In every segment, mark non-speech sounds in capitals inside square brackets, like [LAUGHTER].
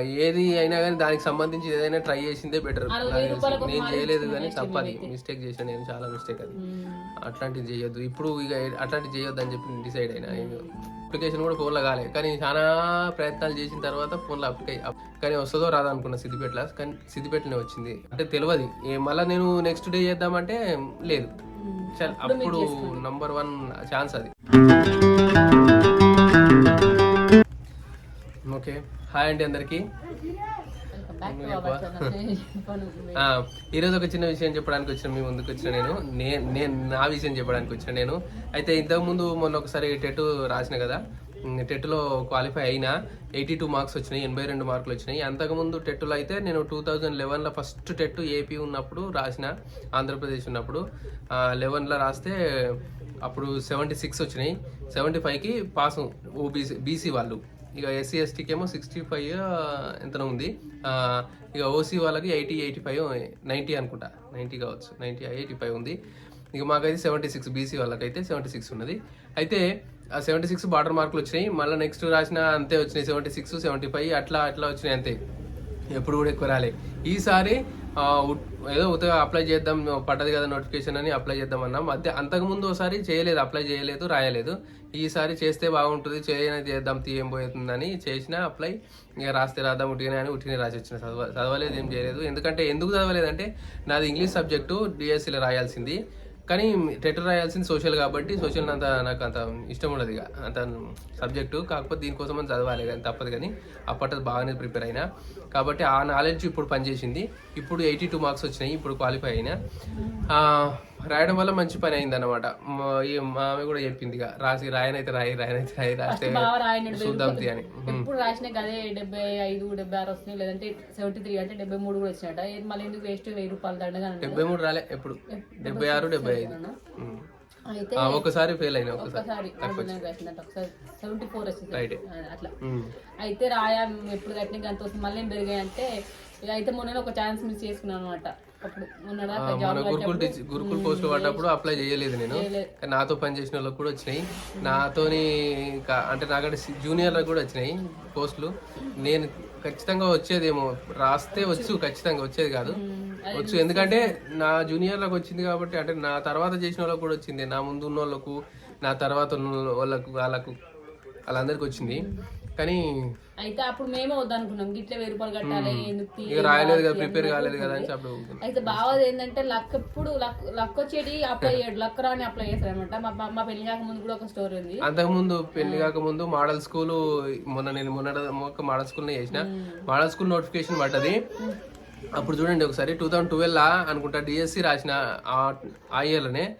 ఏది అయినా కానీ దానికి సంబంధించి ఏదైనా ట్రై చేసిందే బెటర్ నేను చేయలేదు కానీ తప్పది. మిస్టేక్ చేసిన నేను చాలా మిస్టేక్ అది. మ్మ్. అట్లాంటివి చేయొద్దు. ఇప్పుడు ఇక అట్లాంటివి చేయొద్దు అని చెప్పి డిసైడ్ అయినా. అప్లికేషన్ కూడా ఫోన్లో కాలే. కానీ చాలా ప్రయత్నాలు చేసిన తర్వాత ఫోన్లో అప్లికే కానీ వస్తుందో రాదా అనుకున్నా సిద్దిపేటలో కానీ సిద్దిపేటనే వచ్చింది. అంటే తెలియదు. మళ్ళీ నేను నెక్స్ట్ డే చేద్దామంటే లేదు. చల్ అప్పుడు నంబర్ వన్ ఛాన్స్ అది. ఓకే. హాయ్ అండి అందరికీ. [LAUGHS] [LAUGHS] ఈరోజు ఒక చిన్న విషయం చెప్పడానికి వచ్చిన మీ ముందుకు వచ్చిన నేను. నే- నేను నా విషయం చెప్పడానికి వచ్చిన నేను. అయితే ఇంతకు ముందు మొన్న ఒకసారి టెట్ రాసిన కదా. టెట్లో క్వాలిఫై అయినా ఎయిటీ టూ మార్క్స్ వచ్చినాయి ఎనభై రెండు మార్కులు వచ్చినాయి. అంతకుముందు టెట్లో అయితే నేను టూ థౌజండ్ లెవెన్లో ఫస్ట్ టెట్ ఏపీ ఉన్నప్పుడు రాసిన ఆంధ్రప్రదేశ్ ఉన్నప్పుడు. లెవెన్లో రాస్తే అప్పుడు సెవెంటీ సిక్స్ వచ్చినాయి. సెవెంటీ ఫైవ్కి పాస్ ఓబీసీ బీసీ వాళ్ళు. ఇక ఎస్సీ ఎస్టీకి ఏమో సిక్స్టీ ఫైవ్ ఎంతనో ఉంది. ఇక ఓసీ వాళ్ళకి ఎయిటీ ఎయిటీ ఫైవ్ నైంటీ అనుకుంటా. నైంటీ కావచ్చు. నైంటీ ఎయిటీ ఫైవ్ ఉంది. ఇక మాకైతే సెవెంటీ సిక్స్ బీసీ వాళ్ళకైతే సెవెంటీ సిక్స్ ఉన్నది. అయితే ఆ సెవెంటీ సిక్స్ బార్డర్ మార్కులు వచ్చినాయి. మళ్ళీ నెక్స్ట్ రాసిన అంతే వచ్చినాయి. సెవెంటీ సిక్స్ సెవెంటీ ఫైవ్ అట్లా అట్లా వచ్చినాయి అంతే. ఎప్పుడు కూడా ఎక్కువ రాలే. ఈసారి ఏదో ఉత్తగా అప్లై చేద్దాం పడ్డది కదా నోటిఫికేషన్ అని అప్లై చేద్దాం అన్నాం. అంతే అంతకుముందు ఒకసారి చేయలేదు అప్లై చేయలేదు రాయలేదు. ఈసారి చేస్తే బాగుంటుంది చేయని చేద్దాం తీయం పోతుందని చేసిన అప్లై ఇక రాస్తే రాద్దాం ఉట్టిగానే అని ఉట్టినే రాసి వచ్చిన. చదవ చదవలేదు ఏం చేయలేదు. ఎందుకంటే ఎందుకు చదవలేదంటే నాది ఇంగ్లీష్ సబ్జెక్టు డిఎస్సీలో రాయాల్సింది. కానీ టెటర్ రాయాల్సింది సోషల్ కాబట్టి సోషల్ అంత నాకు అంత ఇష్టం ఉండదు ఇక. అంత సబ్జెక్టు కాకపోతే దీనికోసం అని చదవాలి కానీ తప్పదు కానీ అప్పట్లో బాగానే ప్రిపేర్ అయినా. కాబట్టి ఆ నాలెడ్జ్ ఇప్పుడు పనిచేసింది. ఇప్పుడు ఎయిటీ టూ మార్క్స్ వచ్చినాయి ఇప్పుడు క్వాలిఫై అయినా. రాయడం వల్ల మంచి పని అయింది అనమాట మా ఆమె కూడా చెప్పింది ఇక రాసి రాయనైతే రాయి రాయనైతే రాయి రాస్తే చూద్దాం అని. ఎప్పుడు రాసిన అదే డెబ్బై ఐదు డెబ్బై ఆరు వస్తున్నాయి లేదంటే సెవెంటీ త్రీ అంటే డెబ్బై మూడు కూడా వచ్చినట్ట ఏది మళ్ళీ ఎందుకు వేస్ట్ వెయ్యి రూపాయలు దండగా. డెబ్బై మూడు రాలే ఎప్పుడు? డెబ్బై ఆరు డెబ్బై ఐదు. ఒకసారి ఫెయిల్ అయినా ఒకసారి. సెవెంటీ ఫోర్ వచ్చింది. అట్లా. అయితే రాయా ఎప్పుడు కట్టిన అంత వస్తుంది మళ్ళీ ఏం పెరిగాయి అంటే ఇక అయితే మొన్న ఒక ఛాన్స్ మిస్ చేసుకున్నాను అనమాట మన గురుకుల్ గురుకుల్ పోస్ట్ పడ్డప్పుడు అప్లై చేయలేదు నేను. నాతో పనిచేసిన వాళ్ళకి కూడా వచ్చినాయి. నాతోని అంటే నాకంటే జూనియర్లకు కూడా వచ్చినాయి పోస్టులు. నేను ఖచ్చితంగా వచ్చేదేమో. రాస్తే వచ్చు. ఖచ్చితంగా వచ్చేది కాదు. వచ్చు. ఎందుకంటే నా జూనియర్లకు వచ్చింది కాబట్టి అంటే నా తర్వాత చేసిన వాళ్ళకు కూడా వచ్చింది. నా ముందు ఉన్న వాళ్ళకు నా తర్వాత ఉన్న వాళ్ళకు వాళ్ళకు వాళ్ళందరికీ వచ్చింది. కానీ అయితే అప్పుడు మేమే వద్దనుకున్నాం. గిట్ల వెయ్యి రూపాయలు కట్టాలి ఎందుకు రాయలేదు కదా ప్రిపేర్ కాలేదు కదా అని ఊరుకున్నా. అయితే బావది ఏంటంటే లక్ ఎప్పుడు లక్ లక్ వచ్చేటి అప్లై చేయడు. లక్ రాని అప్లై చేస్తాడు అనమాట మా మా- పెళ్ళి కాక ముందు కూడా ఒక స్టోరీ ఉంది. అంతకుముందు పెళ్ళి కాకముందు మోడల్ స్కూల్ మొన్న నేను మొన్న ఒక మోడల్ స్కూల్ చేసిన. మోడల్ స్కూల్ నోటిఫికేషన్ పడ్డది. అప్పుడు చూడండి ఒకసారి టూ థౌసండ్ ట్వెల్వ్ లా అనుకుంటా డిఎస్సి రాసిన ఆ- ఆ ఇయర్లోనే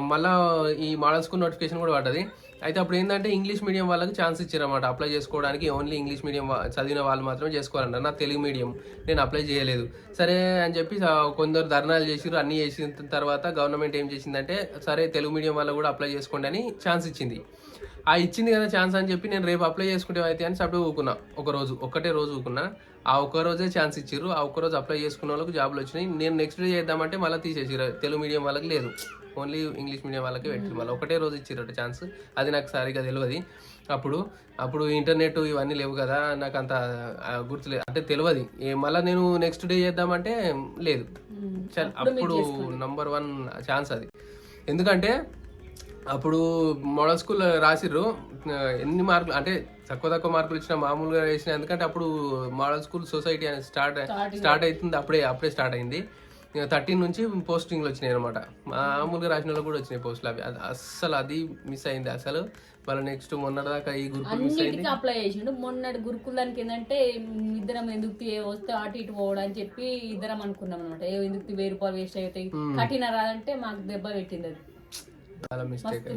మళ్ళా ఈ మోడల్ స్కూల్ నోటిఫికేషన్ కూడా పడ్డది. అయితే అప్పుడు ఏంటంటే ఇంగ్లీష్ మీడియం వాళ్ళకి ఛాన్స్ ఇచ్చారన్నమాట. అప్లై చేసుకోవడానికి ఓన్లీ ఇంగ్లీష్ మీడియం చదివిన వాళ్ళు మాత్రమే చేసుకోవాలన్నారు నా తెలుగు మీడియం నేను అప్లై చేయలేదు. సరే అని చెప్పి కొందరు ధర్నాలు చేసిరు అన్నీ చేసిన తర్వాత గవర్నమెంట్ ఏం చేసిందంటే సరే తెలుగు మీడియం వాళ్ళు కూడా అప్లై చేసుకోండి అని ఛాన్స్ ఇచ్చింది. ఆ ఇచ్చింది కదా ఛాన్స్ అని చెప్పి నేను రేపు అప్లై చేసుకుంటే అయితే అని సబ్డు ఊకున్నా. ఒక రోజు ఒక్కటే రోజు ఊకున్నా. ఆ ఒక్క రోజే ఛాన్స్ ఇచ్చిర్రు. ఆ ఒక్క రోజు అప్లై చేసుకున్న వాళ్ళకి జాబ్లు వచ్చినాయి. నేను నెక్స్ట్ డే చేద్దామంటే మళ్ళీ తీసేసారు తెలుగు మీడియం వాళ్ళకి లేదు. ఓన్లీ ఇంగ్లీష్ మీడియం వాళ్ళకి పెట్టిరు మళ్ళీ ఒకటే రోజు ఇచ్చిర్రట ఛాన్స్. అది నాకు సరిగా తెలియదు అప్పుడు అప్పుడు ఇంటర్నెట్ ఇవన్నీ లేవు కదా నాకు అంత గుర్తులేదు అంటే తెలియదు మళ్ళీ నేను నెక్స్ట్ డే చేద్దామంటే లేదు. అప్పుడు నంబర్ వన్ ఛాన్స్ అది. ఎందుకంటే అప్పుడు మోడల్ స్కూల్ రాసిర్రు. ఎన్ని మార్కులు అంటే తక్కువ తక్కువ మార్కులు ఇచ్చిన మామూలుగా వేసిన ఎందుకంటే అప్పుడు మోడల్ స్కూల్ సొసైటీ అనేది స్టార్ట్ స్టార్ట్ అవుతుంది. అప్పుడే అప్పుడే స్టార్ట్ అయింది. థర్టీన్ నుంచి పోస్టింగ్లు వచ్చినాయి అనమాట మామూలుగా రాసిన వాళ్ళకి కూడా వచ్చినాయి పోస్టులు అవి. అది అస్సలు అది మిస్ అయింది అసలు. మళ్ళీ నెక్స్ట్ మొన్న దాకా ఈ గురుకులు మిస్ అయింది. అప్లై చేసిండు. మొన్నటి గురుకుల దానికి ఏంటంటే ఇద్దరం ఎందుకు వస్తే అటు ఇటు పోవడం అని చెప్పి ఇద్దరం అనుకున్నాం అనమాట ఏ ఎందుకు వెయ్యి రూపాయలు వేస్ట్ అవుతాయి? కట్టిన రాదంటే మాకు దెబ్బ పెట్టింది అది. చాలా మిస్టేక్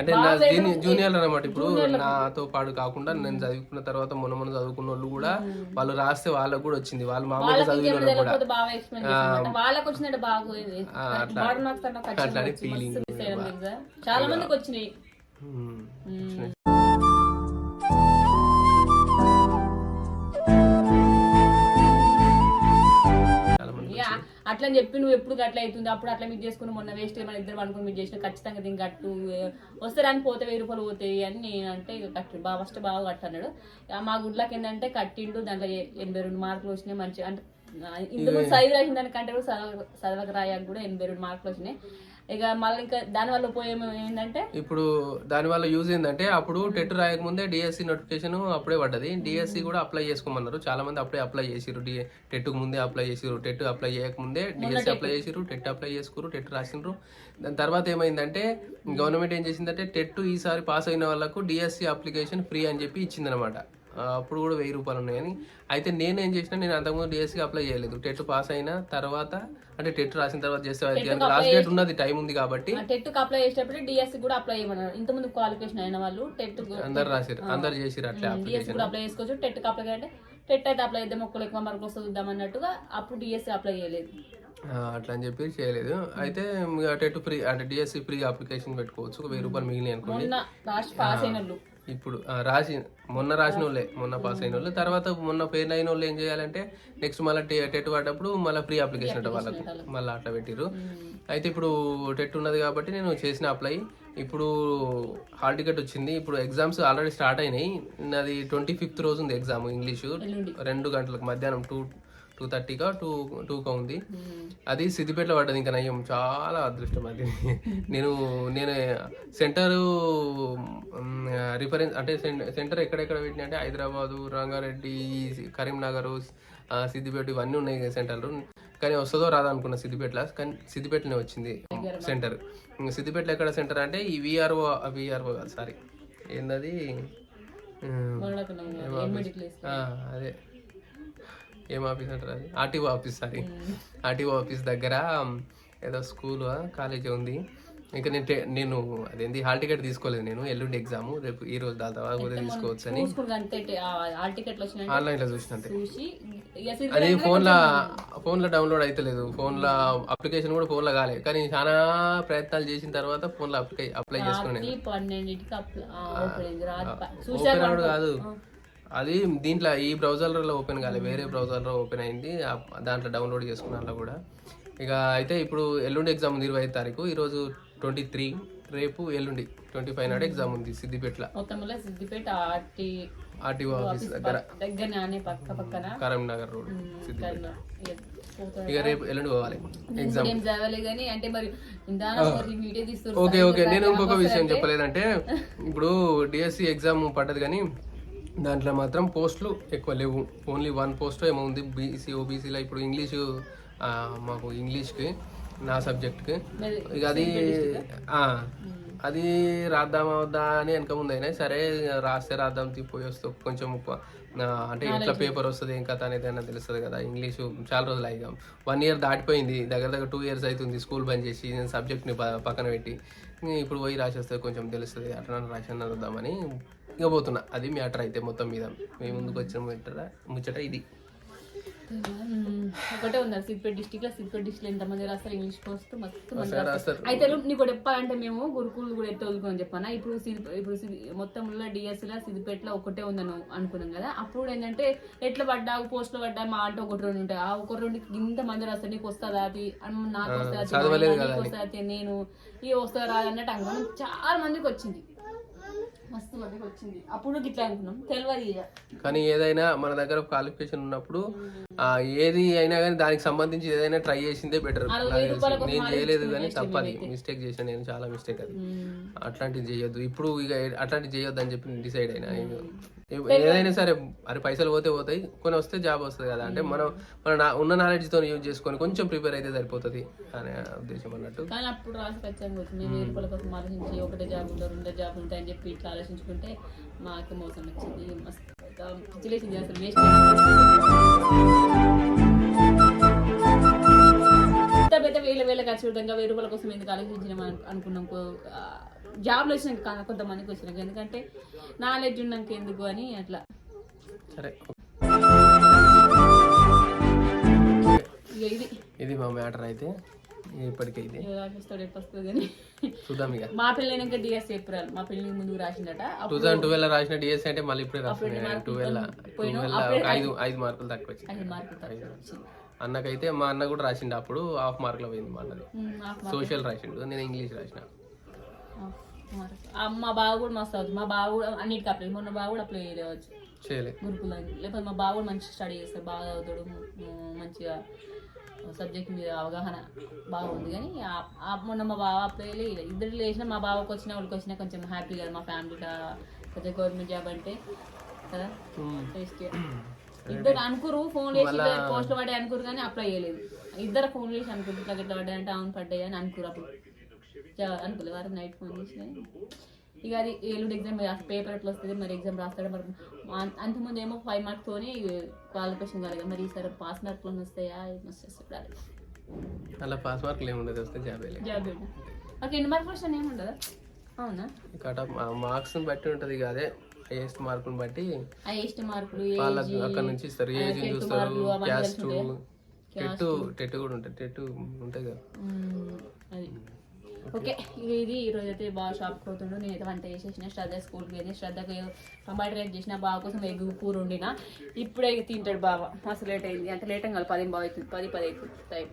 అంటే నా దీని జూనియర్ అనమాట ఇప్పుడు నాతో పాటు కాకుండా నేను చదువుకున్న తర్వాత మొన్న మొన్న చదువుకున్న వాళ్ళు కూడా వాళ్ళు రాస్తే వాళ్ళకు కూడా వచ్చింది. వాళ్ళు మామూలుగా చదివిన కూడా తెలియకపోతే బాగా ఎక్స్ప్లెయిన్ చేసిందంట వాళ్ళకి అట్లా అని చెప్పి నువ్వు ఎప్పుడు అట్లా అవుతుంది? అప్పుడు అట్లా మీరు చేసుకుని మొన్న వేస్ట్ మన ఇద్దరు అనుకుని మీరు చేసిన ఖచ్చితంగా దీనికి కట్టు వస్తే రాని పోతే వెయ్యి రూపాయలు పోతాయి అని నేను అంటే ఇక కట్టు బాగా ఫస్ట్ బాగా కట్టన్నాడు ఆ మా గుడ్లకి ఏంటంటే కట్టిండు దాంట్లో ఎనభై రెండు మార్కులు వచ్చినాయి మంచి అంటే ఇంతకుముందు చదివి రాసిన దానికంటే కూడా చదవ చదవక రాయాక కూడా ఎనభై రెండు మార్కులు వచ్చినాయి. ఇక మళ్ళీ ఇంకా దానివల్ల ఉపయోగం ఏంటంటే? ఇప్పుడు దాని వల్ల యూజ్ ఏంటంటే అప్పుడు టెట్ రాయకముందే డిఎస్సి నోటిఫికేషన్ అప్పుడే పడ్డది. డిఎస్సి కూడా అప్లై చేసుకోమన్నారు. చాలా మంది అప్పుడే అప్లై చేసిరు డి టెట్ ముందే అప్లై చేసిరు టెట్ అప్లై చేయకముందే డిఎస్సి అప్లై చేసిరు టెట్ అప్లై చేసుకురు టెట్ రాసినారు దాని తర్వాత ఏమైందంటే గవర్నమెంట్ ఏం చేసిందంటే టెట్ ఈసారి పాస్ అయిన వాళ్ళకు డిఎస్సి అప్లికేషన్ ఫ్రీ అని చెప్పి ఇచ్చిందనమాట అప్పుడు కూడా వెయ్యి రూపాయలు ఉన్నాయని అయితే నేను ఏం చేసిన నేను అంతకుముందు డిఎస్సి అప్లై చేయలేదు. టెట్ పాస్ అయిన తర్వాత అంటే టెట్ రాసిన తర్వాత చేస్తే లాస్ట్ డేట్ ఉన్నది టైం ఉంది కాబట్టి. టెట్ అప్లై చేసేటప్పుడు డిఎస్సి కూడా అప్లై చేయమన్నారు. ఇంతకుముందు క్వాలిఫికేషన్ అయిన వాళ్ళు టెట్ అందరు రాసిరు అందరు చేసిరు అట్లా డిఎస్సి కూడా అప్లై చేసుకోవచ్చు. టెట్ అప్లై అంటే టెట్ అయితే అప్లై చేద్దాం ఒక్కరు ఎక్కువ మార్కులు వస్తుంది చూద్దాం అన్నట్టుగా అప్పుడు డిఎస్సి అప్లై చేయలేదు. అట్లా అని చెప్పి చేయలేదు. అయితే టెట్ ఫ్రీ అంటే డిఎస్సి ఫ్రీ అప్లికేషన్ పెట్టుకోవచ్చు. ఒక వెయ్యి రూపాయలు మిగిలినాయి అనుకోండి. లాస్ట్ పాస్ అయిన ఇప్పుడు రాసి మొన్న రాసిన వాళ్ళే మొన్న పాస్ అయిన వాళ్ళు తర్వాత మొన్న ఫెయిల్ అయిన వాళ్ళు ఏం చేయాలంటే నెక్స్ట్ మళ్ళీ టెట్ పడ్డప్పుడు మళ్ళీ ఫ్రీ అప్లికేషన్ అంటే వాళ్ళకు మళ్ళీ అట్లా పెట్టిరు అయితే ఇప్పుడు టెట్ ఉన్నది కాబట్టి నేను చేసిన అప్లై ఇప్పుడు హాల్ టికెట్ వచ్చింది. ఇప్పుడు ఎగ్జామ్స్ ఆల్రెడీ స్టార్ట్ అయినాయి. నాది ట్వంటీ ఫిఫ్త్ రోజు ఉంది ఎగ్జామ్ ఇంగ్లీషు. రెండు గంటలకు మధ్యాహ్నం టూ టూ థర్టీగా టూ టూగా ఉంది. ఉమ్. అది సిద్దిపేటలో పడ్డది ఇంకా నయ్యం చాలా అదృష్టం అది. [LAUGHS] నేను నేను సెంటరు రిఫరెన్స్ అంటే సెంటర్ ఎక్కడెక్కడ పెట్టినా అంటే హైదరాబాదు రంగారెడ్డి కరీంనగర్ సిద్దిపేట ఇవన్నీ ఉన్నాయి సెంటర్లు. కానీ వస్తుందో రాదా అనుకున్న సిద్దిపేటలో. కానీ సిద్దిపేటనే వచ్చింది సెంటర్. సిద్దిపేటలో ఎక్కడ సెంటర్ అంటే ఈ విఆర్ఓ విఆర్ఓ కాదు సారీ. ఏందది? అదే. ఏం ఆఫీస్ అంటారు అది? RTO office sorry. RTO office దగ్గర ఏదో స్కూల్ కాలేజ్ ఉంది. ఇంకా నేను నేను అదేంది హాల్ టికెట్ తీసుకోలేదు నేను ఎల్లుండి ఎగ్జామ్ రేపు ఈ రోజు దాని తర్వాత కూడా తీసుకోవచ్చు అని చూసుకుని అంతే ఆల్ టికెట్లు వచ్చినాయి ఆన్లైన్లో చూసినంతే చూసి ఇక సిద్ధి అది ఫోన్లో ఫోన్లో డౌన్లోడ్ అవుతలేదు ఫోన్లో అప్లికేషన్ కూడా ఫోన్లో కాలే. కానీ చాలా ప్రయత్నాలు చేసిన తర్వాత ఫోన్లో అప్లై అప్లై చేసుకున్నాను అప్ల- అవుడు కాదు. అది దీంట్లో ఈ బ్రౌజర్లో ఓపెన్ కాలేదు వేరే బ్రౌజర్లో ఓపెన్ అయింది. దాంట్లో డౌన్లోడ్ చేసుకున్నాను కూడా. ఇక అయితే ఇప్పుడు ఎల్లుండి ఎగ్జామ్ ఉంది ఇరవై ఐదు తారీఖు ఈరోజు ట్వంటీ త్రీ రేపు ఎల్లుండి ట్వంటీ ఫైవ్ నాడు ఎగ్జామ్ ఉంది సిద్దిపేటలో. సిద్దిపేట ఆర్టీ ఆర్టీఓ ఆఫీస్ దగ్గర. కరీంనగర్ రోడ్ సిద్దిపేట. ఇక రేపు ఎల్లుండి పోవాలి ఎగ్జామ్. అంటే మరి ఓకే ఓకే. నేను ఇంకొక విషయం చెప్పలేదంటే ఇప్పుడు డిఎస్సి ఎగ్జామ్ పడ్డది కానీ దాంట్లో మాత్రం పోస్టులు ఎక్కువ లేవు. ఓన్లీ వన్ పోస్ట్ ఏమో ఉంది. బీసీ ఓబీసీలో ఇప్పుడు ఇంగ్లీషు మాకు ఇంగ్లీష్కి నా సబ్జెక్ట్కి ఇక అది అది రాద్దామా వద్దా అని వెనక ముందు అయినా సరే రాస్తే రాద్దాం తిప్పిపోయి వస్తూ కొంచెం అంటే ఎట్లా పేపర్ వస్తుంది ఏం కథ అనేది అయినా తెలుస్తుంది కదా. ఇంగ్లీషు చాలా రోజులు అయ్యాం వన్ ఇయర్ దాటిపోయింది. దగ్గర దగ్గర టూ ఇయర్స్ అవుతుంది. స్కూల్ బంద్ చేసి నేను సబ్జెక్ట్ని పక్కన పెట్టి. ఇప్పుడు పోయి రాసేస్తే కొంచెం తెలుస్తుంది. అట్లా రాసిన వద్దామని ఇక పోతున్నా అది మ్యాటర్ అయితే మొత్తం మీద. మీ ముందుకు వచ్చిన ముచ్చట ముచ్చట ఇది. ఒకటే ఉన్నారు సిద్దిపేట డిస్టిక్లో సిద్దిపేట డిస్టిక్లో ఎంతమంది రాస్తారు? ఇంగ్లీష్ మస్తు మంది రాస్తారు. రాస్తారు. అయితే నీకు చెప్పాలంటే మేము గురుకులు కూడా ఎత్తే వదులుకోని చెప్పాను? ఇప్పుడు ఇప్పుడు మొత్తంలో డిఎస్లో సిద్దిపేటలో ఒకటే ఉందని అనుకున్నాం కదా. అప్పుడు ఏంటంటే ఎట్లా పడ్డా? పోస్ట్లో పడ్డా? మా అంటే ఒకటి రెండు ఉంటాయి. ఆ ఒక రెండు ఇంత మంది రాస్తారు. నీకు వస్తుందా? అది నాకు వస్తుందా? వస్తుందా? నేను ఈ వస్తుందా? అన్నట్టు అనుకున్నాం. చాలా మందికి వచ్చింది. వచ్చింది. అప్పుడు గిట్లా అనుకున్నాం. తెలియదు ఇక కానీ ఏదైనా మన దగ్గర క్వాలిఫికేషన్ ఉన్నప్పుడు ఏది అయినా కానీ దానికి సంబంధించి ఏదైనా ట్రై చేసిందే బెటర్ నేను చేయలేదు కానీ తప్పది. మిస్టేక్ చేసిన నేను చాలా మిస్టేక్ అది. అట్లాంటివి చేయొద్దు. ఇప్పుడు ఇక అట్లాంటివి చేయొద్దు అని చెప్పి డిసైడ్ అయినా. ఏదైనా సరే అరే పైసలు పోతే పోతాయి కొన్ని వస్తే జాబ్ వస్తుంది కదా. అంటే మనం మన ఉన్న knowledge తో యూజ్ చేసుకొని కొంచెం ప్రిపేర్ అయితే సరిపోతుంది అనే ఉద్దేశం అన్నట్టు. కానీ అప్పుడు రాసి ఖచ్చితంగా మేము కోసం ఆలోచించి ఒకటే జాబ్ ఉంటారు రెండో జాబ్ ఉంటాయని చెప్పి ఇట్లా ఆలోచించుకుంటే మాకు మోసం వచ్చింది. మస్తు పిచ్చిలేసింది అసలు వేస్ట్ పెద్ద వేల వేల ఖర్చు విధంగా వెయ్యి రూపాయల కోసం ఎందుకు ఆలోచించినాం అను- అనుకున్నాం. జాబ్లు వచ్చినాక కొంతమందికి వచ్చినాక ఎందుకంటే నాలెడ్జ్ ఉన్నాక ఎందుకు అని అట్లా. సరే. ఇది మా మ్యాటర్ అయితే. ఇప్పటికైతే? కానీ చూద్దాం ఇక. మా పెళ్ళైనాక డిఎస్ చెప్పారు మా పెళ్ళి ముందుకు రాసిందట. టూ థౌసండ్ ట్వెల్వ్ రాసిన డిఎస్ అంటే మళ్ళీ ఇప్పుడే రాసిన ట్వెల్వ్ ట్వెల్వ్ ఐదు ఐదు మార్కులు తక్కువ వచ్చింది మార్కులు అన్నకైతే మా అన్న కూడా రాసిండు. అప్పుడు హాఫ్ మార్క్లో పోయింది మా అన్నది. సోషల్ రాసిండు. నేను ఇంగ్లీష్ రాసిన. మా బావ కూడా మస్తు అవుతుంది మా బావ కూడా అన్నిటికీ అప్లై మొన్న బావ కూడా అప్లై చేయవచ్చు చేయలే. గురుకులానికి లేకపోతే మా బావ కూడా మంచి స్టడీ చేస్తాడు. బాగా చదువుతాడు. మంచిగా సబ్జెక్ట్ మీద అవగాహన బాగుంది. కానీ మొన్న మా బావ చేయలే ఇద్దరు లేచిన మా బావకి వచ్చినా వాళ్ళకి వచ్చినా కొంచెం హ్యాపీ కదా మా ఫ్యామిలీలో కొంచెం గవర్నమెంట్ జాబ్ అంటే. కదా? టేస్ట్ ఇద్దరు అనుకురు ఫోన్ చేసి పోస్ట్ పడే అనుకురు కానీ అప్లై చేయలేదు. ఇద్దరు ఫోన్ చేసి అనుకురు ఇట్లా ఇట్లా పడ్డాయి అంటే అవును పడ్డాయి అని అనుకురు అప్పుడు. అనుకోలేదు వారం నైట్ ఫోన్ చేసి ఇక అది ఎల్లుండి ఎగ్జామ్ పేపర్ ఎట్లా వస్తుంది మరి ఎగ్జామ్ రాస్తాడు మరి అంతకుముందు ఏమో ఫైవ్ మార్క్స్ తోని క్వాలిఫికేషన్ కాలేదు మరి ఈసారి పాస్ మార్కులు వస్తాయా? చూడాలి అలా పాస్ మార్కులు ఏమి ఉండదు వస్తే జాబ్ జాబ్ ఓకే ఎన్ని మార్కులు వచ్చినా ఏముండదా? అవునా? కట్ మార్క్స్ బట్టి ఉంటది అదే హైయెస్ట్ మార్కుని బట్టి ఆ ఎస్ట్ మార్కులు వాళ్ళకి అక్కడ నుంచి ఇస్తారు ఏజ్ చూస్తారు మార్కులు క్యాస్ట్? టెట్ టెట్ కూడా ఉంటుంది టెట్ ఉంటాయి కదా. అది. ఓకే ఇది ఇది అయితే బాగా షాప్కి పోతుండు నేనైతే వంట చేసేసిన శ్రద్ధ స్కూల్కి వెళ్ళి శ్రద్ధకు టమాటా రేట్ చేసిన బావ కోసం ఎగ్ కూర వండిన. ఇప్పుడే తింటాడు బావ. మస్తు లేట్ అయింది. అంటే లేట్ కాదు పది బాగా అవుతుంది. పది పది అవుతుంది టైం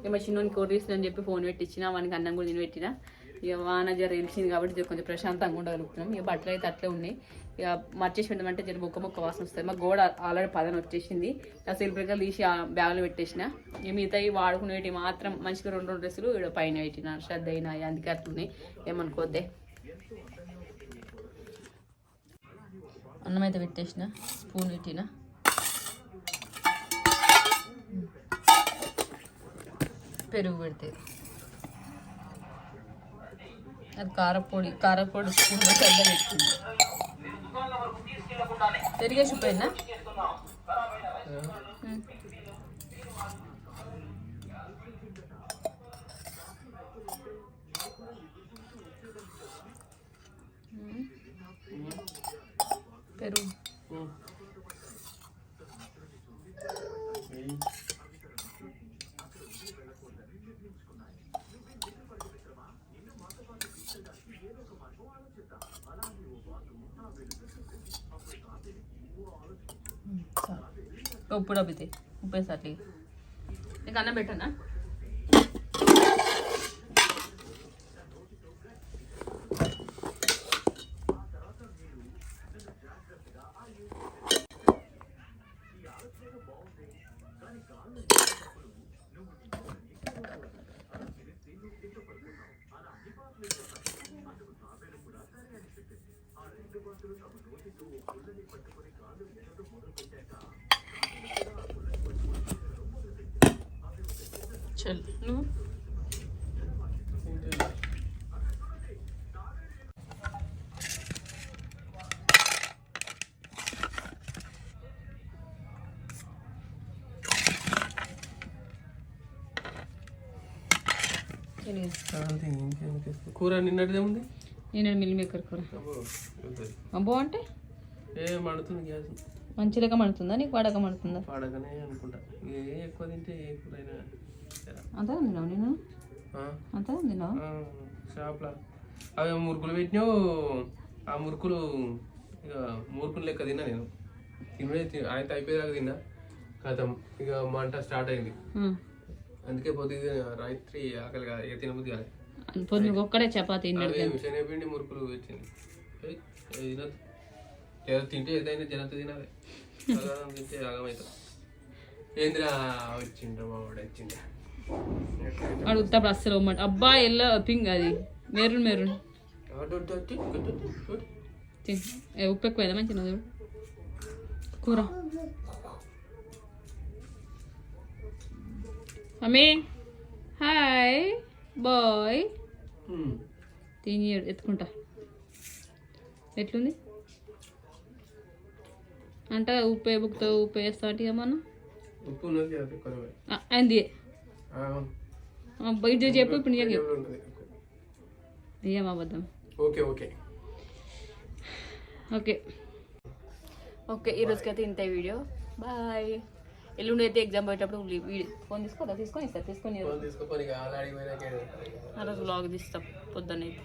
ఇక మా చిన్నోనికి అని చెప్పి ఫోన్ పెట్టించిన వానికి అన్నం కూడా తిని పెట్టిన ఇక వాన జర వెలిచింది కాబట్టి కొంచెం ప్రశాంతంగా ఉండగలుగుతున్నాం. ఇక బట్టలు అయితే అట్లే ఉన్నాయి. ఇక మర్చేసి అంటే జర ముక్క ముక్క వాసన వస్తుంది. మా గోడ ఆల్రెడీ పదన వచ్చేసింది. ఆ సిల్పర్ తీసి ఆ బ్యాగ్లో పెట్టేసిన. ఇక మిగతాయి వాడుకునేవి మాత్రం మంచిగా రెండు రెండు డ్రెస్సులు ఈడ పైన పెట్టిన శ్రద్ధ అయినా అందుకే అట్లున్నాయి. ఏమనుకోద్దే అన్నం అయితే పెట్టేసిన స్పూన్ పెట్టిన. పెరుగు పెడితే అది కారపొడి కారపొడి స్పూన్ పెద్ద పెట్టింది పెరిగేసి పోయినా పెరుగు ఉప్పు డబ్బితే ఉప్పు వేసి అట్లా నీకు అన్నం పెట్టనా చల్ నువ్వు? కూర నిన్నటిదే ఉంది? నేను మిల్ మేకర్ కూర. అబ్బో, అంటే? ఏ మండుతుంది గ్యాస్. మంచి రకం మడుతుందా? నీకు వాడక మడుతుందా? పాడగానే అనుకుంటా. ఎక్కువ తింటే ఏ అంతా తిన్నావు నేను అంతా తిన్నావు? షాప్లో. అవి మురుకులు పెట్టినావు ఆ మురుకులు ఇక మురుకులు లెక్క తిన్నా నేను. తినే ఆయన అయిపోయేదాకా తిన్నా. కథం ఇక మంట స్టార్ట్ అయింది. అందుకే పొద్దుగా రాత్రి ఆకలి కాదు ఇక తినబుద్ధి కాదు పొద్దున ఒక్కడే చపాతి శనగపిండి మురుకులు వచ్చింది తినొద్దు. తింటే ఏదైనా జనంత తినాలి. [LAUGHS] తింటే ఆగమవుతుంది ఏంద్రా వచ్చిండ్రా వచ్చిండ్రా అడుగుతాప్పుడు అస్సలు ఇవ్వమంట అబ్బా ఎల్లో పింక్ అది. Maroon maroon. అటు, అటు, అటు, అటు, అటు, అటు. ఉప్పు ఎక్కువ మంచిగా చూడు కూర. మమ్మీ. హాయ్. బాయ్. తిని ఎత్తుకుంటా. ఎట్లుంది? అంటే ఉప్పు ఏ బుక్తో ఉప్పు వేస్తా ఏమన్నా? ఉప్పు ఉన్నది అది కొరవే అయింది ఆ, బయట చెప్పు ఇప్పుడు నిజంగా చెప్పు టేబుల్ ఉంటుంది. ఏం అబద్ధం ఓకే ఓకే ఓకే ఓకే ఈ రోజుకైతే ఇంత వీడియో బాయ్ ఎల్లుండి అయితే ఎగ్జామ్ పోయేటప్పుడు వీడియో ఫోన్ తీసుకోదా తీసుకొని ఇస్తా తీసుకొని ఫోన్ తీసుకొని ఇక ఆల్రెడీ పోయినాకే ఆ రోజు బ్లాగ్ తీస్తాం పొద్దున్నైతే